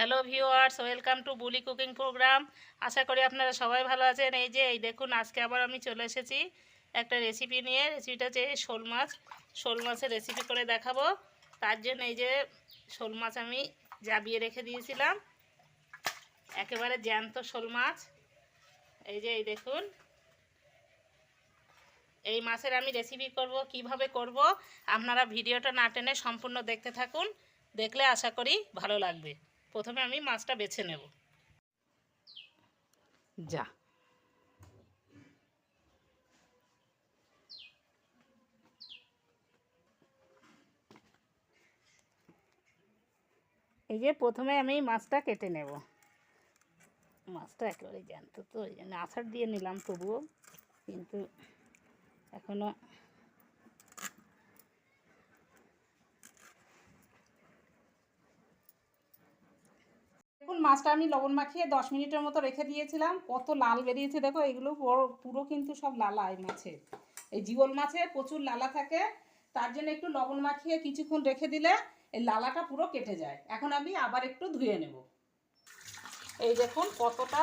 Hello viewers, welcome to Buli cooking program. আশা করি আপনারা সবাই ভালো আছেন। এই যে, এই দেখুন, আজকে আবার আমি চলে এসেছি একটা রেসিপি নিয়ে। রেসিপিটা হচ্ছে শোল মাছ। শোল মাছের রেসিপি করে দেখাবো। তার জন্য এই যে, শোল মাছ আমি জাবিয়ে রেখে দিয়েছিলাম। একেবারে জ্যান্ত শোল মাছ। এই যে, এই দেখুন। এই মাছের আমি রেসিপি করব, কীভাবে করব, আপনারা ভিডিওটা না টেনে সম্পূর্ণ দেখতে থাকুন। দেখলে আশা করি ভালো লাগবে। প্রথমে আমি মাছটা বেছে নেব। যা। এই যে প্রথমে আমি মাছটা কেটে নেব। মাছটা একেবারে জ্যান্ত তো, ওই জন্য আছাড় দিয়ে নিলাম তবুও, কিন্তু এখনও দেখুন মাছটা আমি লবণ মাখিয়ে দশ মিনিটের মতো রেখে দিয়েছিলাম। কত লাল বেরিয়েছে, দেখো, এগুলো পুরো কিন্তু সব লালা এই মাছের। এই জিওল মাছে প্রচুর লালা থাকে, তার জন্য একটু লবণ মাখিয়ে কিছুক্ষণ রেখে দিলে এই লালাটা পুরো কেটে যায়। এখন আমি আবার একটু ধুয়ে নেব। এই দেখুন কতটা,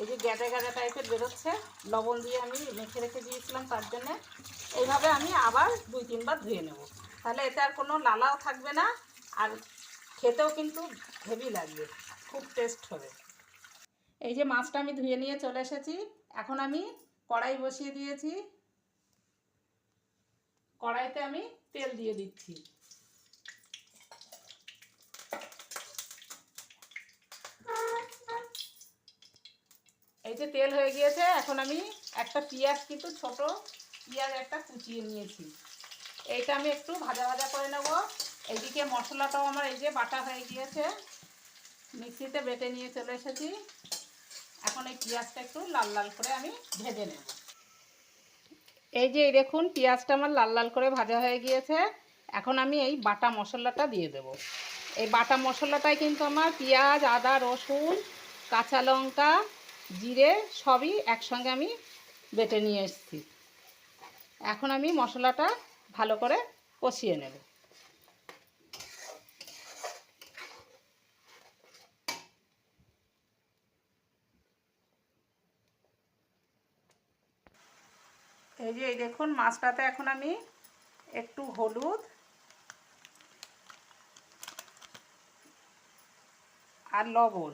এই যে গ্যাদা গ্যাদা টাইপের বেরোচ্ছে। লবণ দিয়ে আমি মেখে রেখে দিয়েছিলাম তার জন্যে। এইভাবে আমি আবার দুই তিনবার ধুয়ে নেব। তাহলে এতে আর কোনো লালাও থাকবে না, আর খেতেও কিন্তু হেভি লাগবে। খুব টেস্ট হবে। এই যে মাছটা আমি ধুয়ে নিয়ে চলে এসেছি। এখন আমি কড়াই বসিয়ে দিয়েছি। কড়াইতে আমি তেল দিয়ে দিচ্ছি। এই যে তেল হয়ে গিয়েছে, এখন আমি একটা পেঁয়াজ কিন্তু ছোট পেঁয়াজ একটা কুচিয়ে নিয়েছি। এইটা আমি একটু ভাজা ভাজা করে নেব। এইদিকে মশলাটাও আমার এই যে বাটা হয়ে গিয়েছে। মিক্সিতে বেটে নিয়ে চলে এসেছি। এখন এই পেঁয়াজটা একটু লাল লাল করে আমি ভেজে নেব। এই যে এই দেখুন, পেঁয়াজটা আমার লাল লাল করে ভাজা হয়ে গিয়েছে। এখন আমি এই বাটা মশলাটা দিয়ে দেব। এই বাটা মশলাটাই কিন্তু আমার পেঁয়াজ, আদা, রসুন, কাঁচা লঙ্কা, জিরে সবই একসঙ্গে আমি বেটে নিয়ে এসেছি। এখন আমি মশলাটা ভালো করে কষিয়ে নেব। এই যে এই দেখুন, মাছটাতে এখন আমি একটু হলুদ আর লবণ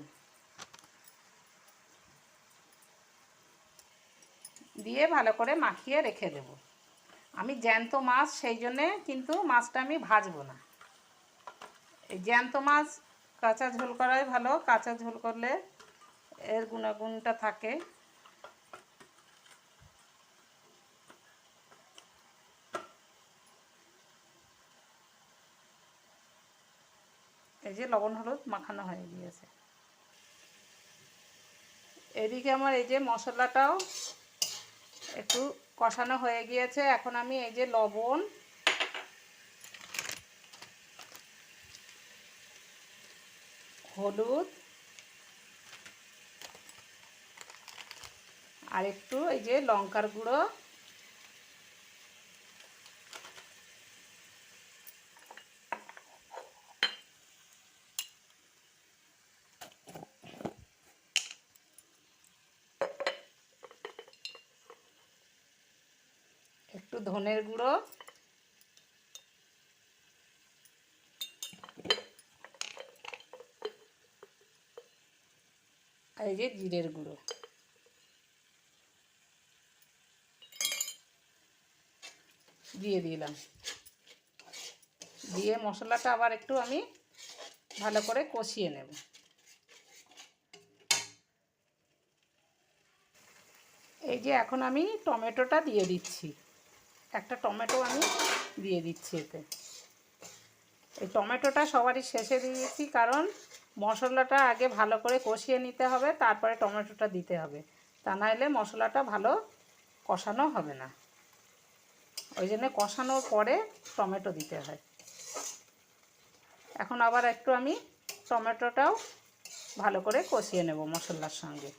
দিয়ে ভালো করে মাখিয়ে রেখে দেব। আমি জ্যান্ত মাছ, সেই জন্যে কিন্তু মাছটা আমি ভাজবো না। এই জ্যান্ত মাছ, কাঁচা ঝোল করাই ভালো, কাঁচা ঝোল করলে এর গুণাগুণটা থাকে। এই যে লবণ, হলুদ মাখানো হয়ে গিয়েছে। এদিকে আমার এই যে মশলাটাও একটু কষানো হয়ে গিয়েছে। এখন আমি এই যে লবণ, হলুদ, আর একটু এই যে লঙ্কার গুঁড়ো ধনের গুঁড়ো। এই যে জিরের গুঁড়ো। দিয়ে দিলাম। দিয়ে মশলাটা আবার একটু আমি ভালো করে কষিয়ে নেব। এই যে এখন আমি টমেটোটা দিয়ে দিচ্ছি। একটা টমেটো আমি দিয়ে দিচ্ছি এতে। এই টমেটোটা সবারই শেষে দিয়েছি কারণ মশলাটা আগে ভালো করে কষিয়ে নিতে হবে, তারপরে টমেটোটা দিতে হবে। তা নাহলে মশলাটা ভালো কষানো হবে না। ওই জন্য কষানোর পরে টমেটো দিতে হয়। এখন আবার একটু আমি টমেটোটাও ভালো করে কষিয়ে নেব মশলার সঙ্গে।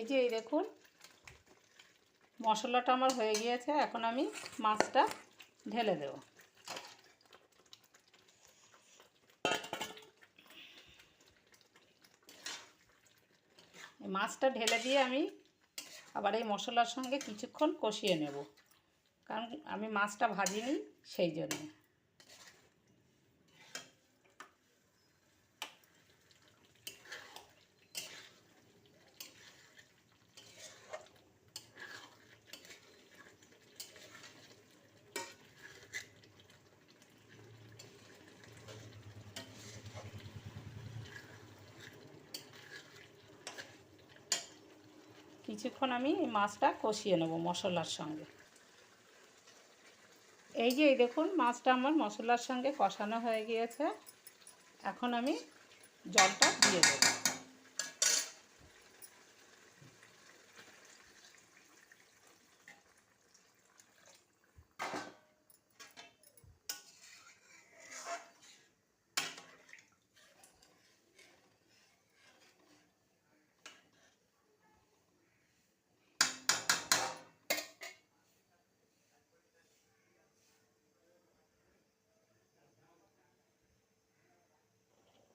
এই যে এই দেখুন, মশলাটা আমার হয়ে গিয়েছে, এখন আমি মাছটা ঢেলে দেব। মাছটা ঢেলে দিয়ে আমি আবার এই মশলার সঙ্গে কিছুক্ষণ কষিয়ে নেব, কারণ আমি মাছটা ভাজিনি সেই জন্যে। কিছুক্ষণ আমি মাছটা কষিয়ে নেব মশলার সঙ্গে। এই যে দেখুন, মাছটা আমার মশলার সঙ্গে কষানো হয়ে গিয়েছে। এখন আমি জলটা দিয়ে দেব।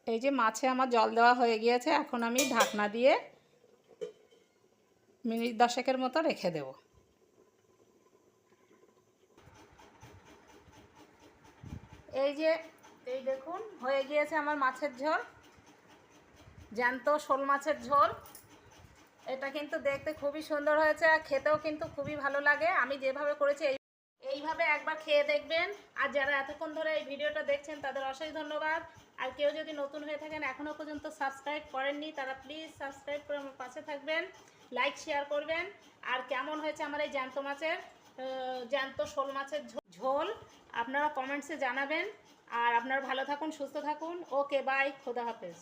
এই যে মাছে আমার জল দেওয়া হয়ে গিয়েছে, এখন আমি ঢাকনা দিয়ে মিনিট দশেকের মতো রেখে দেব। এই যে, এই দেখুন, হয়ে গিয়েছে আমার মাছের ঝোল। জ্যান্ত শোল মাছের ঝোল। এটা কিন্তু দেখতে খুবই সুন্দর হয়েছে, আর খেতেও কিন্তু খুবই ভালো লাগে। আমি যেভাবে করেছি এইভাবে একবার খেয়ে দেখবেন। আর যারা এতক্ষণ ধরে এই ভিডিওটা দেখছেন, তাদের অশেষ ধন্যবাদ। আর কেউ যদি নতুন হয়ে থাকেন এখনও পর্যন্ত সাবস্ক্রাইব করেননি, তারা প্লিজ সাবস্ক্রাইব করে আমার পাশে থাকবেন, লাইক, শেয়ার করবেন। আর কেমন হয়েছে আমার এই জ্যান্ত মাছের জ্যান্ত শোল মাছের ঝোল আপনারা কমেন্টসে জানাবেন। আর আপনারা ভালো থাকুন, সুস্থ থাকুন। ওকে, বাই, খোদা হাফেজ।